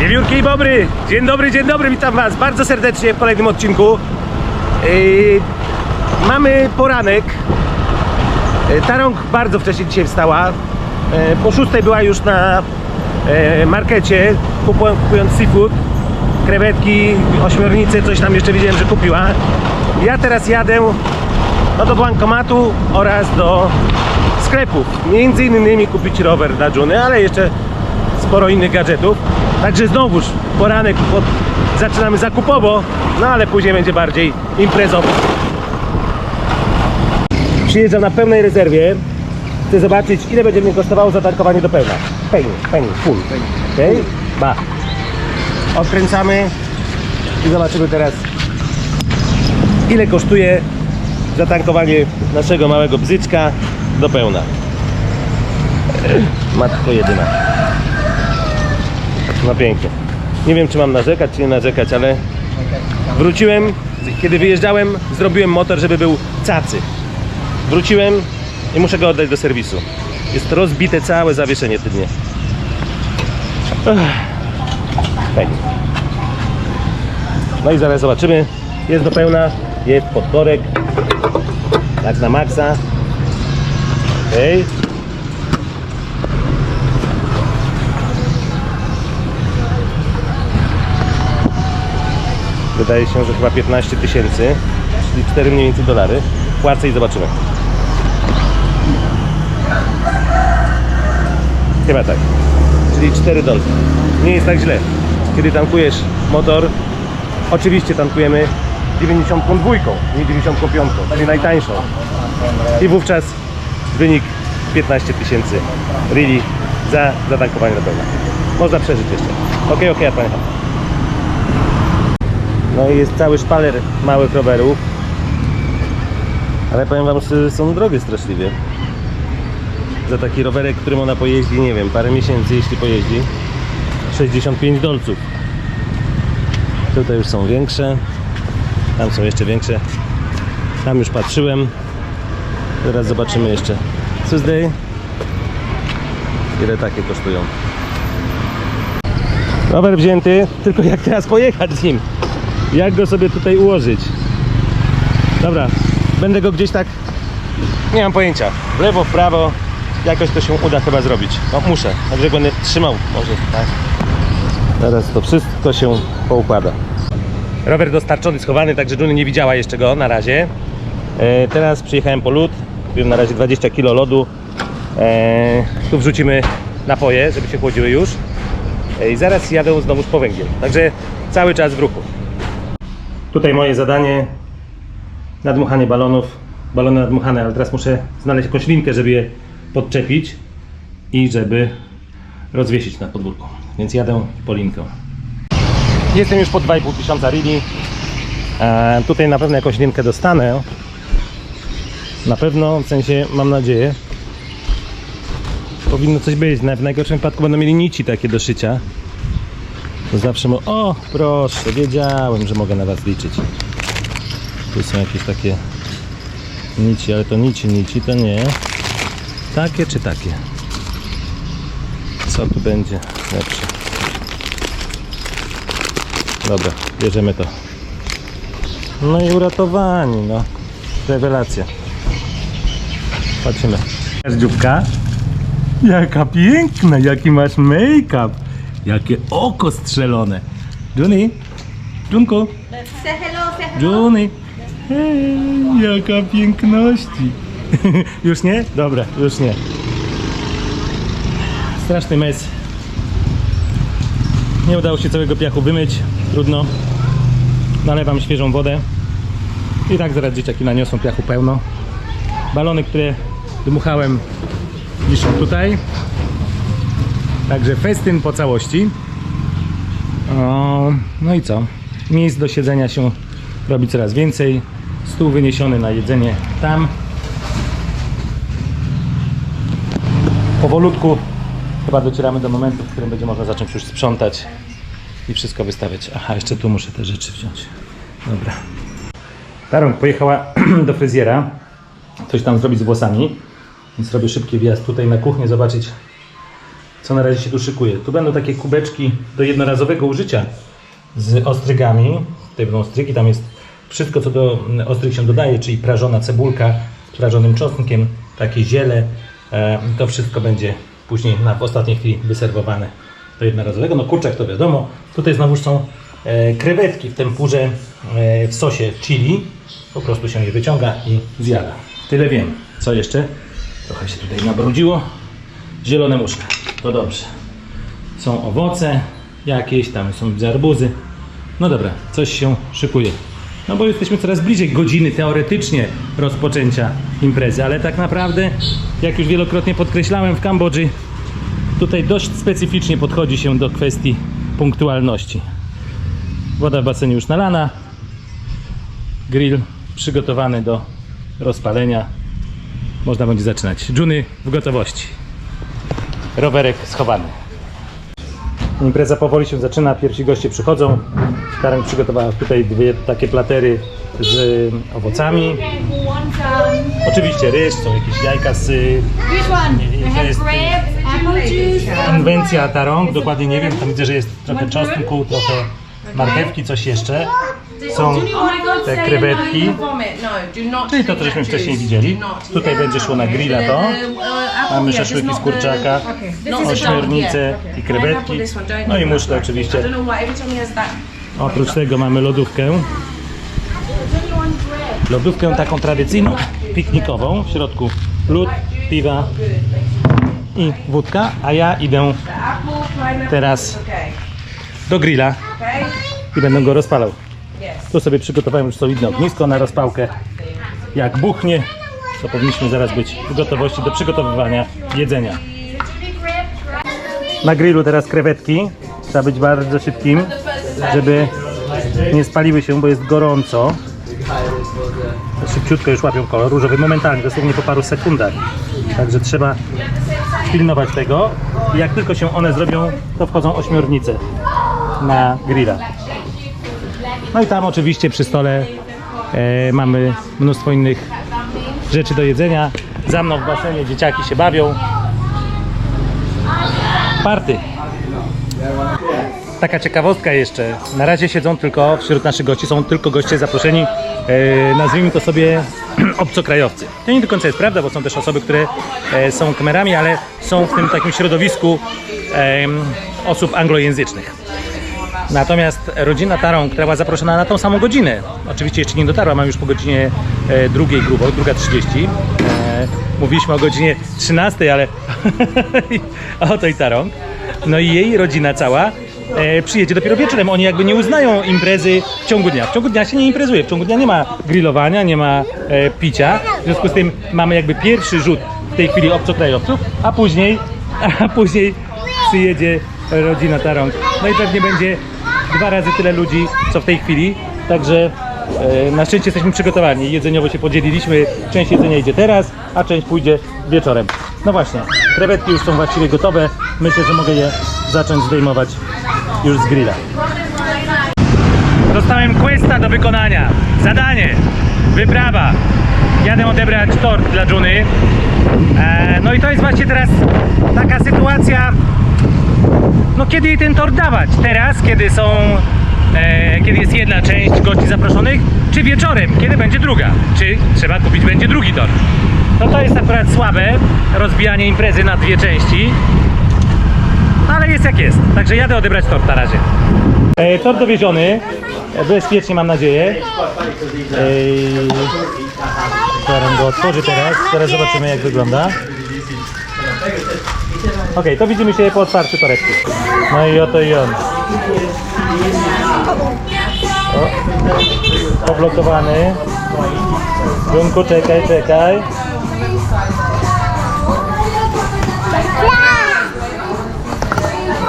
Wiewiórki i Bobry! Dzień dobry, dzień dobry, witam Was bardzo serdecznie w kolejnym odcinku. Yy, mamy poranek. Yy, Tarąg bardzo wcześnie dzisiaj wstała. Yy, po szóstej była już na yy, markecie, kupują- kupując seafood, krewetki, ośmiornice, coś tam jeszcze widziałem, że kupiła. Ja teraz jadę no, do bankomatu oraz do sklepów. Między innymi kupić rower dla Juny, ale jeszcze sporo innych gadżetów. Także znowuż poranek zaczynamy zakupowo, no ale później będzie bardziej imprezowo. Przyjeżdżam na pełnej rezerwie. Chcę zobaczyć ile będzie mnie kosztowało zatankowanie do pełna. Pełni, pełni, full. Okej? Ba. Odkręcamy i zobaczymy teraz ile kosztuje zatankowanie naszego małego bzyczka do pełna. Matko jedyna. No pięknie. Nie wiem, czy mam narzekać, czy nie narzekać, ale wróciłem, kiedy wyjeżdżałem, zrobiłem motor, żeby był cacy. Wróciłem i muszę go oddać do serwisu. Jest rozbite całe zawieszenie tylnie. No i zaraz zobaczymy. Jest do pełna, jest podkorek. Tak na maksa. Okej. Wydaje się, że chyba 15 tysięcy, czyli 4 mniej więcej dolary. Płacę i zobaczymy. Chyba tak. Czyli 4 dolary. Nie jest tak źle. Kiedy tankujesz motor, oczywiście tankujemy 92, nie 95, czyli najtańszą. I wówczas wynik 15 tysięcy really za zatankowanie do pełna. Można przeżyć jeszcze. Okej, okej, ja pamiętam. No i jest cały szpaler małych rowerów. Ale powiem wam, że są drogie straszliwie. Za taki rowerek, którym ona pojeździ, nie wiem, parę miesięcy jeśli pojeździ. 65 dolców. Tutaj już są większe. Tam są jeszcze większe. Tam już patrzyłem. Teraz zobaczymy jeszcze. Tuesday. Ile takie kosztują? Rower wzięty, tylko jak teraz pojechać z nim? Jak go sobie tutaj ułożyć? Dobra, będę go gdzieś tak. Nie mam pojęcia. W lewo, w prawo. Jakoś to się uda chyba zrobić. No muszę. Także będę trzymał. Może tak. Teraz to wszystko się poukłada. Rower dostarczony, schowany, także Juny nie widziała jeszcze go na razie. E, teraz przyjechałem po lód. Kupiłem na razie 20 kg lodu. E, tu wrzucimy napoje, żeby się chłodziły już. E, I zaraz jadę znowu po węgiel. Także cały czas w ruchu. Tutaj moje zadanie nadmuchanie balonów. Balony nadmuchane, ale teraz muszę znaleźć jakąś linkę, żeby je podczepić i żeby rozwiesić na podwórku. Więc jadę po linkę. Jestem już po 2,5 tysiąca rili. E, tutaj na pewno jakąś linkę dostanę. Na pewno, w sensie mam nadzieję. Powinno coś być. W najgorszym wypadku będą mieli nici takie do szycia. Zawsze mo... O, proszę, wiedziałem, że mogę na Was liczyć. Tu są jakieś takie nici, ale to nici, nici to nie. Takie czy takie? Co tu będzie lepsze? Dobra, bierzemy to. No i uratowani, no. Rewelacja. Patrzymy. Dziubka. Jaka piękna, jaki masz make-up. Jakie oko strzelone. Juni, Junku, Say hello, say hello. Juni. Hej, jaka piękności. już nie? Dobra, już nie. Straszny mes. Nie udało się całego piachu wymyć. Trudno. Nalewam świeżą wodę. I tak zaraz dzieciaki naniosą piachu pełno. Balony, które dmuchałem wiszą tutaj. Także festyn po całości. No i co? Miejsc do siedzenia się robi coraz więcej. Stół wyniesiony na jedzenie tam. Powolutku chyba docieramy do momentu, w którym będzie można zacząć już sprzątać i wszystko wystawiać. Aha, jeszcze tu muszę te rzeczy wziąć. Dobra. Tarąg pojechała do fryzjera. Coś tam zrobić z włosami. Więc robię szybki wjazd tutaj na kuchnię, zobaczyć co na razie się tu szykuje. Tu będą takie kubeczki do jednorazowego użycia z ostrygami. Tutaj będą ostrygi, tam jest wszystko, co do mm, ostryg się dodaje, czyli prażona cebulka z prażonym czosnkiem, takie ziele. E, To wszystko będzie później na, w ostatniej chwili wyserwowane do jednorazowego. No kurczak to wiadomo. Tutaj znowu są e, krewetki w tempurze e, w sosie chili. Po prostu się je wyciąga i zjada. Tyle wiem. Co jeszcze? Trochę się tutaj nabrudziło. Zielone muszka. To dobrze. Są owoce jakieś, tam są arbuzy. No dobra, coś się szykuje. No bo jesteśmy coraz bliżej godziny teoretycznie rozpoczęcia imprezy, ale tak naprawdę, jak już wielokrotnie podkreślałem w Kambodży, tutaj dość specyficznie podchodzi się do kwestii punktualności. Woda w basenie już nalana, grill przygotowany do rozpalenia. Można będzie zaczynać. Dżuny w gotowości. Rowerek schowany. Impreza powoli się zaczyna, pierwsi goście przychodzą. Karen przygotowała tutaj dwie takie platery z owocami. Oczywiście ryż, są jakieś jajka z to jest- konwencja tarong, dokładnie nie wiem, tam widzę, że jest trochę czosnku, trochę marchewki, coś jeszcze. Są te krewetki, no, vomit. No, not czyli to, co żeśmy wcześniej widzieli. Tutaj będzie szło na grilla to. Uh, apple, Mamy szaszłyki z kurczaka, ośmiornice i krewetki. No i muszle oczywiście. Oprócz tego mamy lodówkę. Lodówkę taką tradycyjną, piknikową. W środku lód, piwa i wódka, a ja idę teraz do grilla i będę go rozpalał. Tu sobie przygotowałem już solidne ognisko na rozpałkę. Jak buchnie, to powinniśmy zaraz być w gotowości do przygotowywania jedzenia. Na grillu teraz krewetki. Trzeba być bardzo szybkim, żeby nie spaliły się, bo jest gorąco. Szybciutko już łapią kolor różowy, momentalnie, dosłownie po paru sekundach. Także trzeba pilnować tego. I jak tylko się one zrobią, to wchodzą ośmiornice na grilla. No i tam oczywiście przy stole e, mamy mnóstwo innych rzeczy do jedzenia. Za mną w basenie dzieciaki się bawią. Party. Taka ciekawostka jeszcze. Na razie siedzą tylko wśród naszych gości, są tylko goście zaproszeni, e, nazwijmy to sobie obcokrajowcy. To nie do końca jest prawda, bo są też osoby, które e, są kamerami, ale są w tym takim środowisku em, osób anglojęzycznych. Natomiast rodzina Tarą, która była zaproszona na tą samą godzinę, oczywiście jeszcze nie dotarła, mam już po godzinie e, drugiej grubo, druga 30. E, mówiliśmy o godzinie 13, ale oto i Tarą. No i jej rodzina cała e, przyjedzie dopiero wieczorem. Oni jakby nie uznają imprezy w ciągu dnia. W ciągu dnia się nie imprezuje, w ciągu dnia nie ma grillowania, nie ma e, picia. W związku z tym mamy jakby pierwszy rzut w tej chwili obcokrajowców, a później, a później przyjedzie rodzina Tarąg. No i pewnie będzie dwa razy tyle ludzi, co w tej chwili. Także e, na szczęście jesteśmy przygotowani. Jedzeniowo się podzieliliśmy. Część jedzenia idzie teraz, a część pójdzie wieczorem. No właśnie, krewetki już są właściwie gotowe. Myślę, że mogę je zacząć zdejmować już z grilla. Dostałem questa do wykonania. Zadanie. Wyprawa. Jadę odebrać tort dla Juny. E, no i to jest właśnie teraz taka sytuacja, no kiedy jej ten tort dawać? Teraz, kiedy są, e, kiedy jest jedna część gości zaproszonych, czy wieczorem, kiedy będzie druga? Czy trzeba kupić będzie drugi tort? No to jest akurat słabe, rozbijanie imprezy na dwie części, ale jest jak jest. Także jadę odebrać tort na razie. E, tort dowieziony, e, bezpiecznie mam nadzieję. Ej, go otworzy teraz, teraz zobaczymy jak wygląda. Okej, to widzimy się po otwarciu torebki. No i oto i on. O, poblokowany. Junku, czekaj, czekaj.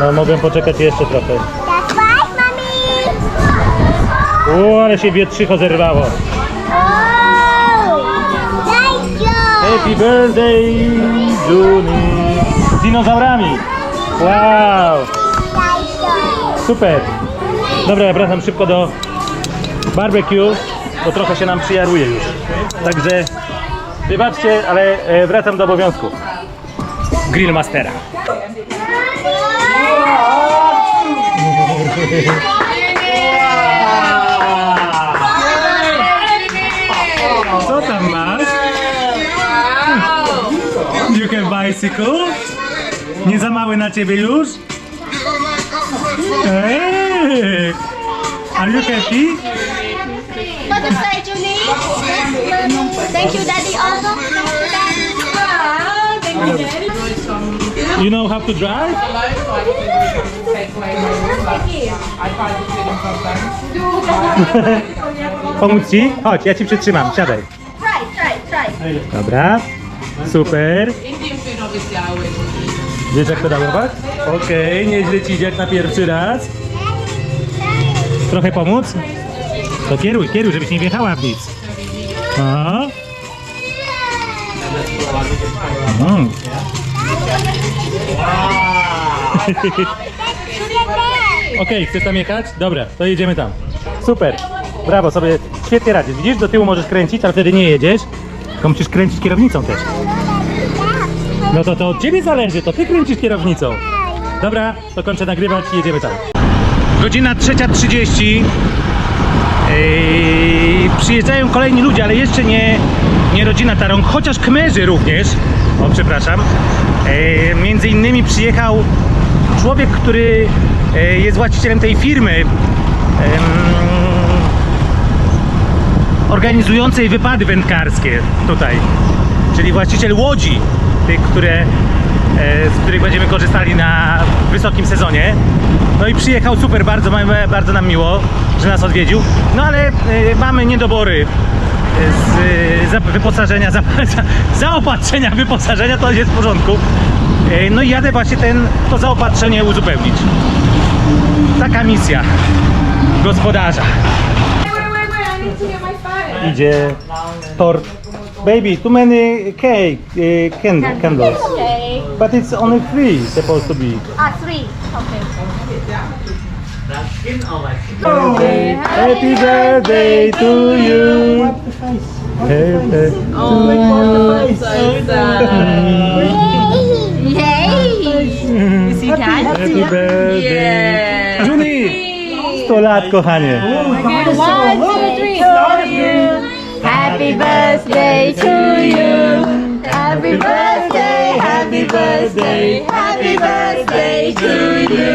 No mogę poczekać jeszcze trochę. U, ale się wietrzycho zerwało. Happy birthday, Juni dinozaurami. Wow! Super! Dobra, ja wracam szybko do barbecue, bo trochę się nam przyjaruje już. Także wybaczcie, ale e, wracam do obowiązków. Grillmastera. Co tam masz? You can bicycle? Czekały na ciebie już? Eee, are you happy? Julie? Thank you, Daddy. Also, thank you, Daddy. You know how to drive? Pomóc ci? Chodź, ja ci przytrzymam, siadaj. Try, try, try. Dobra, super. Wiesz jak pedałować? Okej, nieźle ci idzie jak na pierwszy raz. Trochę pomóc? To kieruj, kieruj, żebyś nie wjechała w nic. O. Mm. Okej, chcesz tam jechać? Dobra, to jedziemy tam. Super. Brawo, sobie świetnie radzisz. Widzisz, do tyłu możesz kręcić, ale wtedy nie jedziesz. Tylko musisz kręcić kierownicą też. No to to od ciebie zależy, to ty kręcisz kierownicą. Dobra, to kończę nagrywać i jedziemy tam. Godzina 3.30. Yy, przyjeżdżają kolejni ludzie, ale jeszcze nie, nie rodzina Tarąg, chociaż Kmerzy również. O, przepraszam. Yy, między innymi przyjechał człowiek, który yy, jest właścicielem tej firmy. Ym, organizującej wypady wędkarskie tutaj, czyli właściciel łodzi, tych, które, e, z których będziemy korzystali na wysokim sezonie. No i przyjechał super, bardzo, bardzo nam miło, że nas odwiedził. No ale e, mamy niedobory e, z wyposażenia, za, za, zaopatrzenia wyposażenia, to jest w porządku. No i jadę właśnie ten, to zaopatrzenie uzupełnić. Taka misja gospodarza. Idzie tort. Baby, too many cake uh, cand- candles. Okay. But it's only three supposed to be. Ah, three. Okay. Happy birthday to you. Happy Yay! Happy birthday. Juni! 100 lat, kochanie. One, two, three. Happy birthday to you. Happy birthday, happy birthday, happy birthday to you.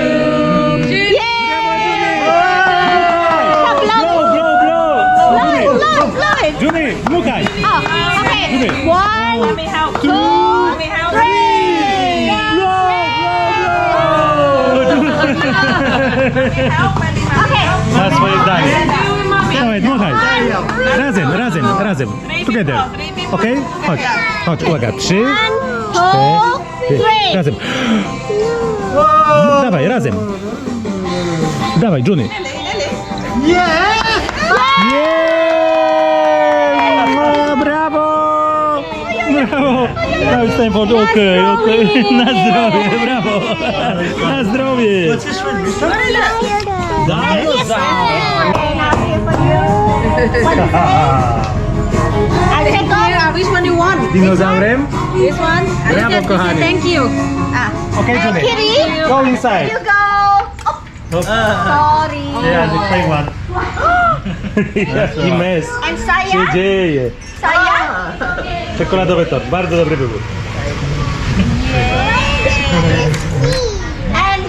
Yay! Blow, blow, blow. Blow, blow, blow it. Juni, dmuchaj. Oh, ah, okay. One, Let me help. two, Let me help. three. Help, let me help. Okay. Na swoje zdanie. Doing, Razem, razem, razem. Together. Ok? Chodź, chodź, uwaga. Trzy, cztery. Razem. Dawaj, razem. Dawaj, Juni. Jej! No, brawo! Brawo! Now it's time for... Okej, okej. Na zdrowie, brawo! Na zdrowie! Yeah, which one you want? Dinozaurem? This one? Brawo. Thank you. Okej, Juni. Kitty, Go inside. you go. Oh, sorry. Yeah, the same one. Jaki mes And się Saya, dzieje. Saya. Czekoladowy tort, bardzo dobry wybór. And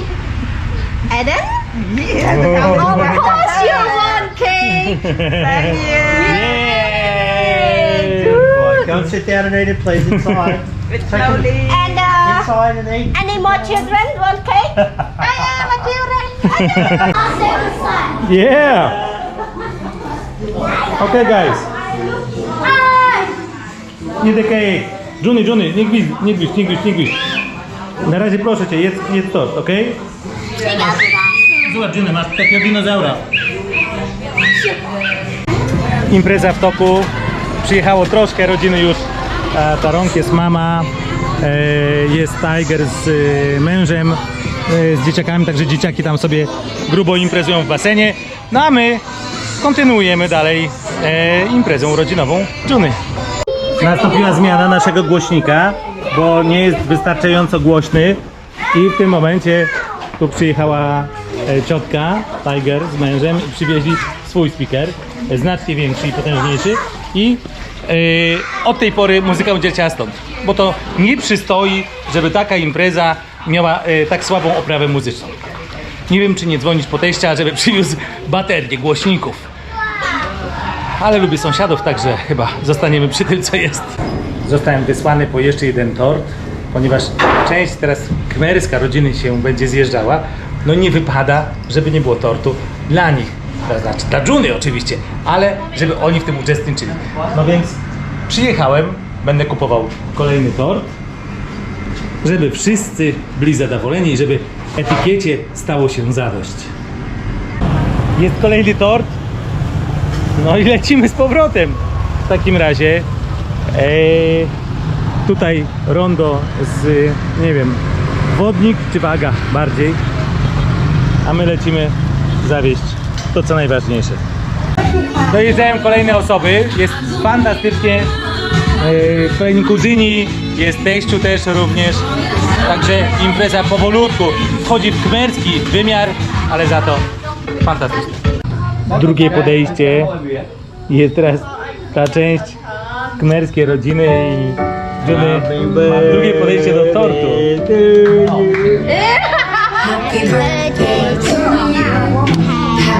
Eden? Of course you want cake. Yay! Go sit down and eat it, please, inside. And uh, inside and eat. any more children want cake? I am a children. Yeah! Okay guys, nie the cake. Johnny, Johnny, nie gwiźdź, nie gwiźdź, nie gwiźdź, nie gwiźdź. Na razie proszę cię, jedz, jedz tort, okej? Zobacz Johnny, masz takiego dinozaura. Impreza w toku. Przyjechało troszkę rodziny już. E, Tarąg jest mama, e, jest Tiger z e, mężem, z dzieciakami, także dzieciaki tam sobie grubo imprezują w basenie. No a my kontynuujemy dalej imprezę urodzinową Juny. Nastąpiła zmiana naszego głośnika, bo nie jest wystarczająco głośny i w tym momencie tu przyjechała ciotka Tiger z mężem i przywieźli swój speaker, znacznie większy i potężniejszy i e, od tej pory muzyka ucieka stąd, bo to nie przystoi, żeby taka impreza miała e, tak słabą oprawę muzyczną. Nie wiem, czy nie dzwonić po teścia, żeby przywiózł baterię głośników. Ale lubię sąsiadów, także chyba zostaniemy przy tym, co jest. Zostałem wysłany po jeszcze jeden tort, ponieważ część teraz kmerska rodziny się będzie zjeżdżała. No nie wypada, żeby nie było tortu dla nich. To znaczy dla Juny oczywiście, ale żeby oni w tym uczestniczyli. No więc przyjechałem, będę kupował kolejny tort, żeby wszyscy byli zadowoleni i żeby etykiecie stało się zadość. Jest kolejny tort. No i lecimy z powrotem. W takim razie e, tutaj rondo z, nie wiem, wodnik czy waga bardziej. A my lecimy zawieźć to co najważniejsze. Dojeżdżają kolejne osoby. Jest fantastycznie. E, Kolejni kuzyni, jest teściu też również. Także impreza powolutku wchodzi w kmerski wymiar, ale za to fantastycznie. Drugie podejście jest teraz ta część kmerskie rodziny i ma drugie podejście do tortu. Happy birthday.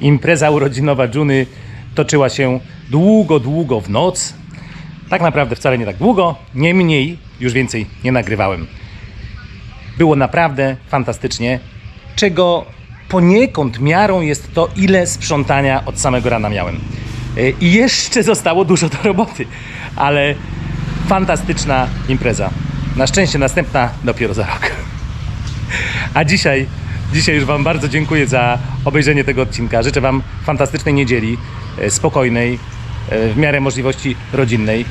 Impreza urodzinowa Juny toczyła się długo, długo w noc. Tak naprawdę wcale nie tak długo, niemniej już więcej nie nagrywałem. Było naprawdę fantastycznie, czego poniekąd miarą jest to, ile sprzątania od samego rana miałem. I jeszcze zostało dużo do roboty, ale fantastyczna impreza. Na szczęście następna dopiero za rok. A dzisiaj, dzisiaj już Wam bardzo dziękuję za obejrzenie tego odcinka. Życzę Wam fantastycznej niedzieli, e, spokojnej, e, w miarę możliwości rodzinnej.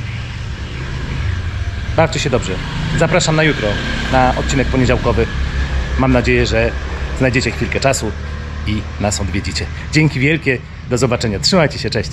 Bawcie się dobrze. Zapraszam na jutro, na odcinek poniedziałkowy. Mam nadzieję, że znajdziecie chwilkę czasu i nas odwiedzicie. Dzięki wielkie, do zobaczenia. Trzymajcie się, cześć.